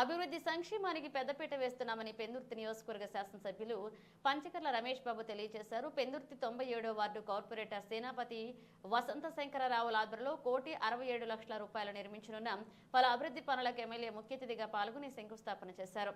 అభివృద్ధి సంక్షేమానికి పెద్దపీట వేస్తున్నామని పెందుర్తి నియోజకవర్గ శాసనసభ్యులు పంచకర్ల రమేష్ బాబు తెలియజేశారు. పెందుర్తి తొంభై ఏడో వార్డు కార్పొరేటర్ సేనాపతి వసంత శంకరరావుల ఆధ్వర్యంలో కోటి అరవై ఏడు లక్షల రూపాయలు నిర్మించనున్న పలు అభివృద్ధి పనులకు ఎమ్మెల్యే ముఖ్య అతిథిగా పాల్గొని శంకుస్థాపన చేశారు.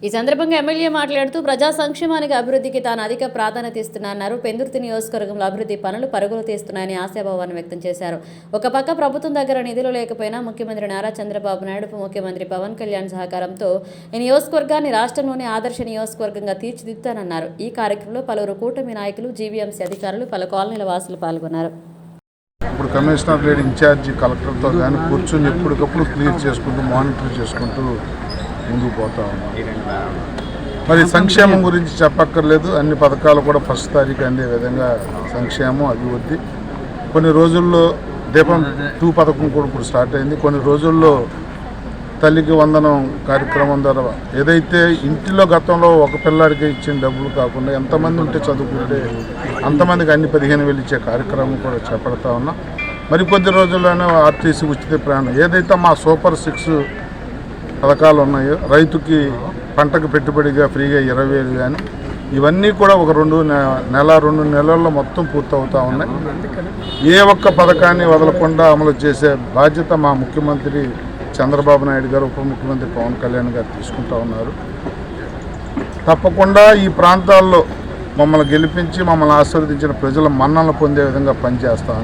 ఈ సందర్భంగా ఎమ్మెల్యే మాట్లాడుతూ ప్రజా సంక్షేమానికి అభివృద్ధికి తాను అధిక ప్రాధాన్యత ఇస్తున్నారన్నారు పెందుర్తి నియోజకవర్గంలో అభివృద్ధి పనులు పరుగులు తీస్తున్నాయని ఆశాభావాన్ని వ్యక్తం చేశారు. ఒక పక్క ప్రభుత్వం దగ్గర నిధులు లేకపోయినా ముఖ్యమంత్రి నారా చంద్రబాబు నాయుడు ముఖ్యమంత్రి పవన్ కళ్యాణ్ సహకారంతో ఈ నియోజకవర్గాన్ని రాష్ట్రంలోని ఆదర్శ నియోజకవర్గంగా తీర్చిదిద్దానన్నారు ఈ కార్యక్రమంలో పలువురు కూటమి నాయకులు జీవీఎంసీ అధికారులు పలు కాలనీల వాసులు పాల్గొన్నారు. ఇప్పుడు కమిషనర్ లేడీ ఇన్ఛార్జి కలెక్టర్తో కానీ కూర్చొని ఎప్పటికప్పుడు క్లియర్ చేసుకుంటూ మానిటర్ చేసుకుంటూ ముందుకు పోతా ఉన్నాం. మరి సంక్షేమం గురించి చెప్పక్కర్లేదు. అన్ని పథకాలు కూడా ఫస్ట్ తారీఖు అందే విధంగా సంక్షేమం అభివృద్ధి. కొన్ని రోజుల్లో దీపం టూ పథకం కూడా ఇప్పుడు స్టార్ట్ అయింది. కొన్ని రోజుల్లో తల్లికి వందనం కార్యక్రమం ద్వారా ఏదైతే ఇంటిలో గతంలో ఒక పిల్లాడికి ఇచ్చిన డబ్బులు కాకుండా ఎంతమంది ఉంటే చదువుకుంటే అంతమందికి అన్ని పదిహేను వేలు ఇచ్చే కార్యక్రమం కూడా చేపడతా ఉన్నాం. మరి కొద్ది రోజుల్లోనే ఆర్టీసీ ఉచిత ప్రయాణం. ఏదైతే మా సూపర్ సిక్స్ పథకాలు ఉన్నాయో. రైతుకి పంటకు పెట్టుబడిగా ఫ్రీగా ఇరవై వేలు కానీ ఇవన్నీ కూడా ఒక రెండు నెల రెండు నెలల్లో మొత్తం పూర్తవుతూ ఉన్నాయి. ఏ ఒక్క పథకాన్ని వదలకుండా అమలు చేసే బాధ్యత మా ముఖ్యమంత్రి చంద్రబాబు నాయుడు గారు ఉప ముఖ్యమంత్రి పవన్ కళ్యాణ్ గారు తీసుకుంటా ఉన్నారు. తప్పకుండా ఈ ప్రాంతాల్లో మమ్మల్ని గెలిపించి మమ్మల్ని ఆశీర్వదించిన ప్రజల మన్నలు పొందే విధంగా పనిచేస్తాం